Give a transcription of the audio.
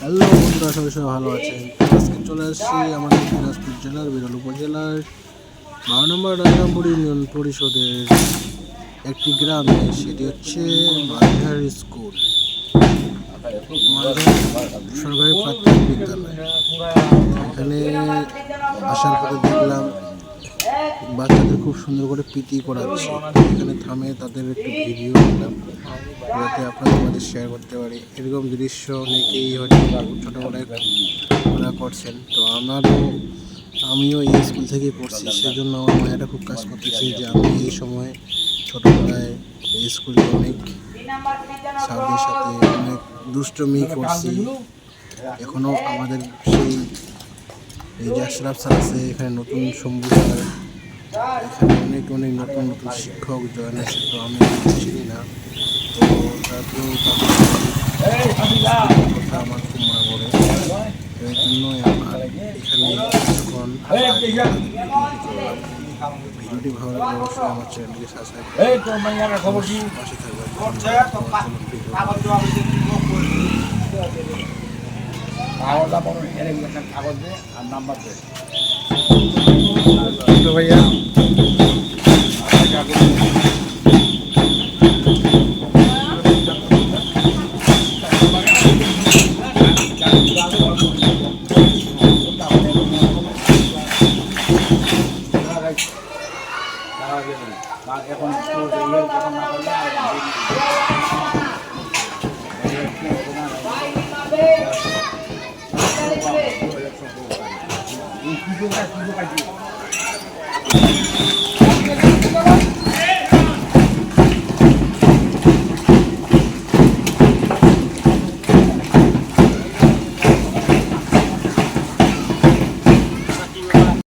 Hello বন্ধুরা, সবাই সবাই ভালো আছেন? আজকে চলে আসছি আমাদের দিনাজপুর জেলার বিরল উপজেলার বারো নম্বর রাজামপুর ইউনিয়ন পরিষদের একটি গ্রামে, সেটি হচ্ছে মাঝার স্কুল। সরকারি প্রাথমিক বিদ্যালয়। এখানে আসার পরে দেখলাম বাচ্চাদের খুব সুন্দর করে পিটি করাচ্ছে। এখানে থামে তাদের একটু ভিডিও নিলাম যাতে আপনাদের মাঝে শেয়ার করতে পারি। এরকম দৃশ্য অনেকেই হয়তো ছোটোবেলায় ওরা করছেন। তো আমারও, আমিও এই স্কুল থেকেই পড়ছি। সেজন্য আমার মায়েরা খুব কাজ করতেছে যে আমি এই সময় ছোটোবেলায় এই স্কুলে অনেক স্যারদের সাথে অনেক দুষ্টমি করছি। এখনও আমাদের সেই এই যে আশরাফ স্যার আছে এখানে নতুন শম্ভু স্যার এখানে অনেক অনেক নতুন নতুন শিক্ষক জয়েন আছে তো আমি চিনি না। তো তারপরেও কথা আমার খুব মনে পড়ে। এই জন্যই আমার এখানে এখন ভিডিওটি ভালো লাগলে অবশ্যই আমার চ্যানেলকে সাবস্ক্রাইব এই তোর মাইয়ারা খবর কি? পাশে থাকবেন। কাগজটা বড় হেরে গেছে কাগজ দে আর নাম্বার দে তো ভাইয়া এখন যখন না করলে Terima kasih.